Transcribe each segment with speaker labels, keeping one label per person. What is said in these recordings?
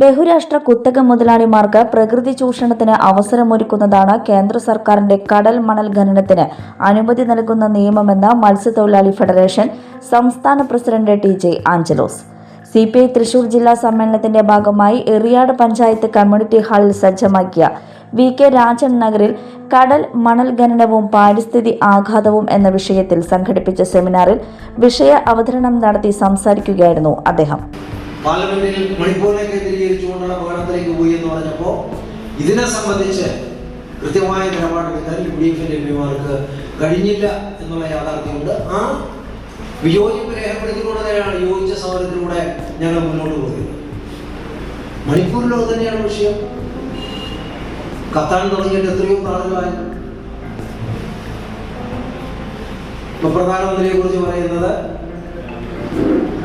Speaker 1: ബഹുരാഷ്ട്ര കുത്തക മുതലാളിമാർക്ക് പ്രകൃതി ചൂഷണത്തിന് അവസരമൊരുക്കുന്നതാണ് കേന്ദ്ര സർക്കാരിന്റെ കടൽ മണൽ ഖനനത്തിന് അനുമതി നൽകുന്ന നിയമമെന്ന് മത്സ്യത്തൊഴിലാളി ഫെഡറേഷൻ സംസ്ഥാന president T J Angelos. C P I Thrissur ജില്ലാ സമ്മേളനത്തിന്റെ ഭാഗമായി എറിയാട് പഞ്ചായത്ത് കമ്മ്യൂണിറ്റി ഹാളിൽ സജ്ജമാക്കിയ വി കെ രാജൻ നഗറിൽ കടൽ മണൽ ഖനനവും പാരിസ്ഥിതി ആഘാതവും എന്ന വിഷയത്തിൽ സംഘടിപ്പിച്ച സെമിനാറിൽ വിഷയ അവതരണം നടത്തി സംസാരിക്കുകയായിരുന്നു അദ്ദേഹം.
Speaker 2: പാർലമെന്റിൽ മണിപ്പൂരിനെ കേന്ദ്രീകരിച്ചുകൊണ്ടുള്ള അപകടത്തിലേക്ക് പോയി എന്ന് പറഞ്ഞപ്പോൾ ഇതിനെ സംബന്ധിച്ച് കൃത്യമായ നിലപാടെടുക്കാൻ യു ഡി എഫിന്റെ എംപിമാർക്ക് കഴിഞ്ഞില്ല എന്നുള്ള യാഥാർത്ഥ്യമുണ്ട്. ആ വിയോജിപ്പ് രേഖപ്പെടുത്തിക്കൊണ്ട് തന്നെയാണ് യോജിച്ച സമരത്തിലൂടെ ഞങ്ങൾ മുന്നോട്ട് പോകുന്നത് മണിപ്പൂരിലോ തന്നെയാണ് വിഷയം. കത്താൻ തുടങ്ങിയിട്ട് എത്രയോ നാളുകളായി പ്രധാനമന്ത്രിയെ കുറിച്ച് പറയുന്നത്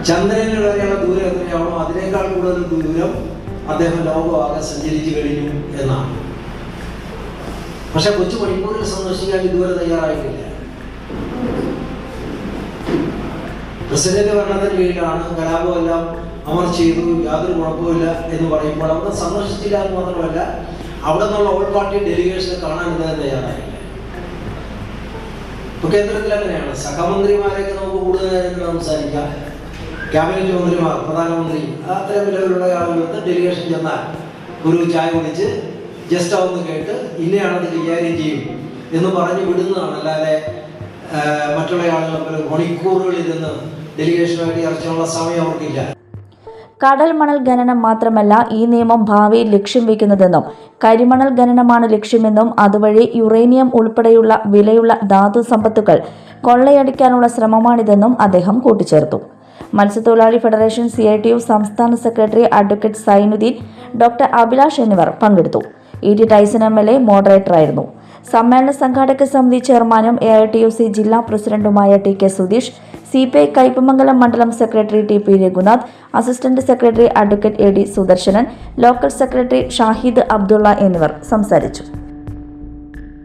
Speaker 2: ചന്ദ്രനിൽ ദൂരം എത്രയാണോ അതിനേക്കാൾ കൂടുതൽ ദൂരം അദ്ദേഹം ലോകമാകെ സഞ്ചരിച്ചു കഴിഞ്ഞു എന്നാണ്. പക്ഷെ കൊച്ചു മണിപ്പൂരിൽ സന്ദർശിക്കാൻ ഇതുവരെ തയ്യാറായിട്ടില്ല. പ്രസിഡന്റ് ഭരണത്തിന് കീഴിലാണ് കലാപമെല്ലാം അമർ ചെയ്തു യാതൊരു കുഴപ്പമില്ല എന്ന് പറയുമ്പോൾ അവിടെ സന്ദർശിച്ചില്ല എന്ന് മാത്രമല്ല അവിടെ നിന്നുള്ള ഓൾ പാർട്ടി ഡെലിഗേഷൻ കാണാൻ ഇദ്ദേഹം തയ്യാറായില്ല ഇപ്പൊ കേന്ദ്രത്തിൽ അങ്ങനെയാണ്. സഹമന്ത്രിമാരെയൊക്കെ നമുക്ക് കൂടുതൽ കാര്യങ്ങൾ സംസാരിക്കാം. ക്യാബിനറ്റ് മന്ത്രിമാർ പ്രധാനമന്ത്രി അത്തരം ലെവലുള്ള ആളുകൾക്ക് ഡെലിഗേഷൻ ചെന്നാൽ ഒരു ചായ കുടിച്ച് ജസ്റ്റ് ഒന്ന് കേട്ട് ഇന്നയാണത് കൈകാര്യം ചെയ്യും എന്ന് പറഞ്ഞു വിടുന്നതാണ്. അല്ലാതെ മറ്റുള്ള ആളുകൾ മണിക്കൂറുകളിൽ നിന്ന് ഡെലിഗേഷനുമായിട്ട് ചർച്ചയുള്ള സമയം അവർക്കില്ല.
Speaker 1: കടൽ മണൽ ഖനനം മാത്രമല്ല ഈ നിയമം ഭാവിയിൽ ലക്ഷ്യം വയ്ക്കുന്നതെന്നും കരിമണൽ ഖനനമാണ് ലക്ഷ്യമെന്നും അതുവഴി യുറേനിയം ഉൾപ്പെടെയുള്ള വിലയുള്ള ധാതു സമ്പത്തുകൾ കൊള്ളയടിക്കാനുള്ള ശ്രമമാണിതെന്നും അദ്ദേഹം കൂട്ടിച്ചേർത്തു. മത്സ്യത്തൊഴിലാളി federation C I T U സംസ്ഥാന secretary advocate Sainudheen doctor Abhilash എന്നിവർ പങ്കെടുത്തു. E T Tyson M L A മോഡറേറ്ററായിരുന്നു സമ്മേളന സംഘാടക സമിതി ചെയർമാനും A I T U C ജില്ലാ പ്രസിഡന്റുമായ T K Sudheesh C P I Kaipamangalam മണ്ഡലം secretary T P Raghunath assistant secretary advocate A D Sudarsanan local secretary Shahid Abdulla എന്നിവർ സംസാരിച്ചു.